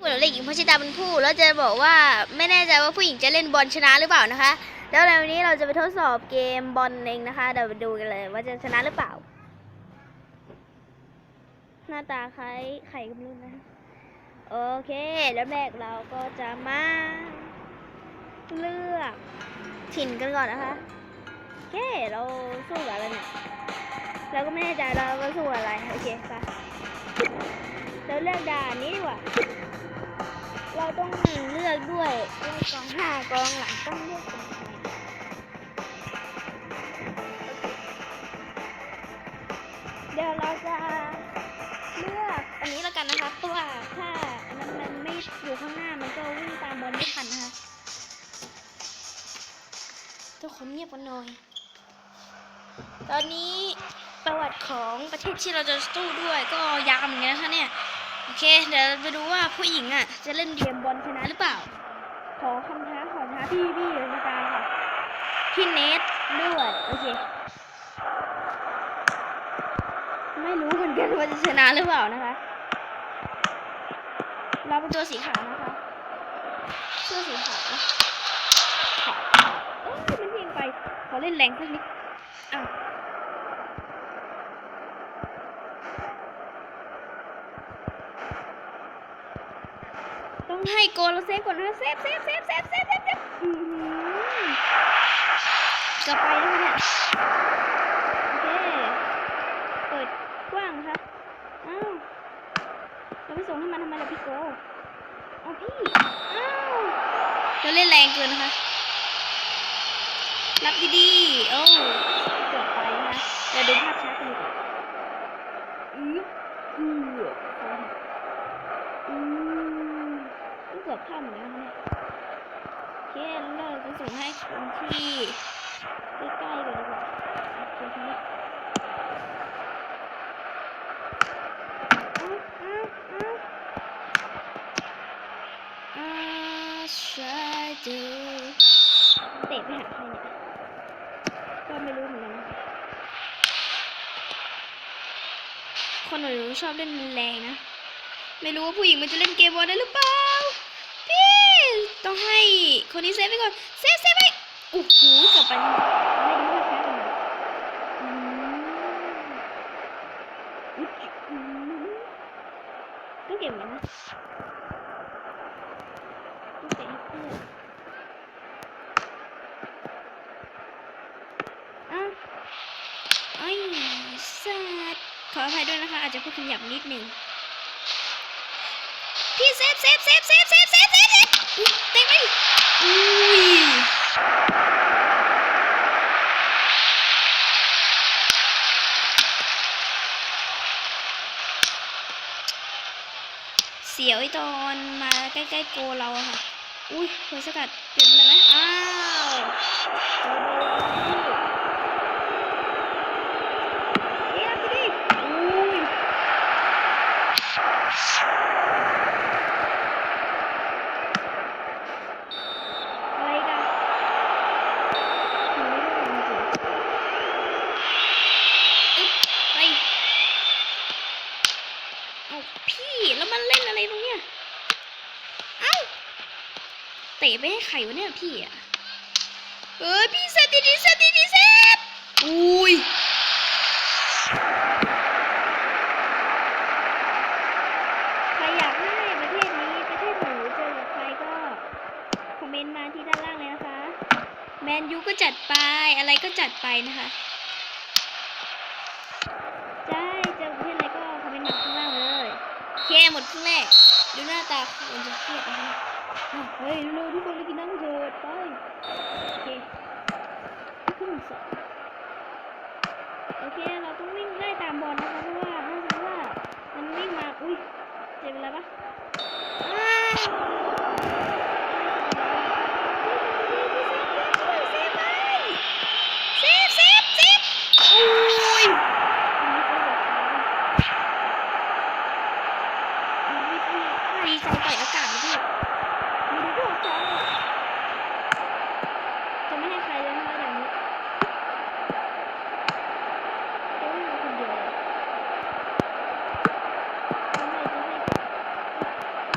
เหมือนเด็กหญิงพัชิตาเป็นผู้แล้วจะบอกว่าไม่แน่ใจว่าผู้หญิงจะเล่นบอลชนะหรือเปล่านะคะ แล้วในวันนี้เราจะไปทดสอบเกมบอลเองนะคะเดี๋ยวไปดูกันเลยว่าจะชนะหรือเปล่า หน้าตาคล้ายไข่ก็ไม่รู้นะโอเคแล้วแรกเราก็จะมาเลือกถิ่นกันก่อนนะคะโอเคเราสู้กับอะไรเนี่ยเราก็ไม่แน่ใจเราก็สู้อะไรโอเคไปเราเลือกด่านนี้ดีกว่า เราต้องเลือกด้วยเลือกองห้ากองหลังต้องเลือกเดี๋ยวเราจะเลือกอันนี้แล้วกันนะคะเพราะว่าถ้าอันนั้นมันไม่อยู่ข้างหน้ามันก็วิ่งตามบอลไม่ทันนะคะทุกคนเงียบกันหน่อย ตอนนี้ประวัติของประเทศที่เราจะสู้ด้วยก็ยาวเหมือนกันนะคะเนี่ย โอเค เดี๋ยวไปดูว่าผู้หญิงอะ จะเล่นเกมบอลชนะหรือเปล่า ขอคำท้าขอท้าพี่พี่เลยนะจ๊ะค่ะพี่เนทด้วย โอเค ไม่รู้เหมือนกันว่าจะชนะหรือเปล่านะคะ เราเป็นตัวสีขาวนะคะเสื้อสีขาวขาวเอ้ยมันยิงไป ขอเล่นแรงสักนิดอ้าว ต้องให้โกลเราเซฟก่อนนะเซฟเซฟเซฟเซฟเซฟเซฟเซฟอื้อหือกลับไปนะคะเนี่ยโอเคเปิดกว้างนะคะอ้าวเราไม่ส่งให้มันทำไมล่ะพี่โกเอาพี่อ้าวเราเล่นแรงเกินนะคะรับดีๆโอ้เกือบไปนะคะเดี๋ยวดูภาพช้ากันดีกว่าอืออืออืมเกือบพลามือนกันนะเนี่ยโอเคแล้วเราจะส่งให้คนที่ใกล้ๆก่อนดีกว่าโอเคทีนี้อ้าวอ้าวอ้าวอ่า try to เตะไปหาใครเนี่ยก็ไม่รู้เหมือนกันคนหนูชอบเล่นแรงนะ ไม่รู้ว่าผู้หญิงมันจะเล่นเกมบอลได้หรือเปล่า ต้องให้คนนี้เซฟไปก่อน เซฟเซฟไปโอ้โหกลับไปก็เก็บมันนะขออภัยด้วยนะคะ อาจจะพูดคำหยาบนิดหนึ่ง พี่เซฟเซฟเซฟเซฟเซฟเซฟเซฟเซฟอุ๊ยเต็มเลยอุ้ยเสียวไอตอนมาใกล้ๆโกเราค่ะ อุ้ยหัวสกัดเป็นอะไรไหมอ้าวโอ้โหเยี่ยมไปดิอุ้ย อะไรกันหนูไม่รู้จริงๆอึ๊บไป เอาพี่แล้วมันเล่นอะไรตรงเนี้ยเอ้าเตะไปให้ใครวะเนี่ยพี่อะเออพี่เซฟดีๆเซฟดีๆเซฟอุ้ยใครอยากให้ประเทศนี้ประเทศหนูเจอกับใครก็คอมเมนต์มาที่ด้านล่างเลยนะคะ แมนยูก็จัดไปอะไรก็จัดไปนะคะจะให้เจอประเทศอะไรก็คอมเมนต์มาข้างล่างเลย โอเคหมดครึ่งแรกดูหน้าตาคนจะเครียดนะคะอ้าวเฮ้ยเร็วทุกคนไปกินน้ำเถิดไปโอเคครึ่งสองโอเคเราต้องวิ่งไล่ตามบอลนะคะเพราะว่าถ้าสมมติว่ามันวิ่งมาอุ้ยเจ็บอะไรปะอ้าวเซฟเซฟเซฟอุ้ยดีใจต่อยอากาศนะพี่มีดูด้วยจ้าจะไม่ให้ใครเลยนะคะอย่างนี้จะไม่ให้คนเดียวเลย จะให้จะให้ก่อนอ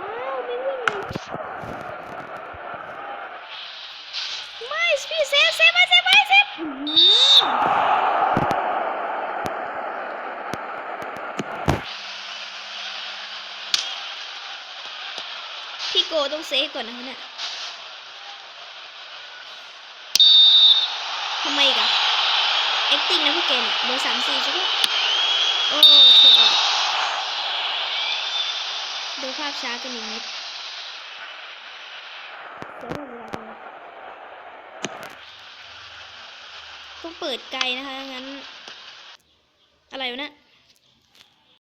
้าว ไม่พี่เซฟเซฟไปเซฟไปเซฟอื้อหือพี่โก ต้องเซฟก่อนนะคะเนี่ยทำไมอีกอะ acting นะพวกแกเนี่ยเบอร์สามสี่ใช่ปะโอเคดูภาพช้ากันอีกนิดเดี๋ยวหมดเวลากันนะต้องเปิดไกลนะคะงั้น อะไรวะเนะ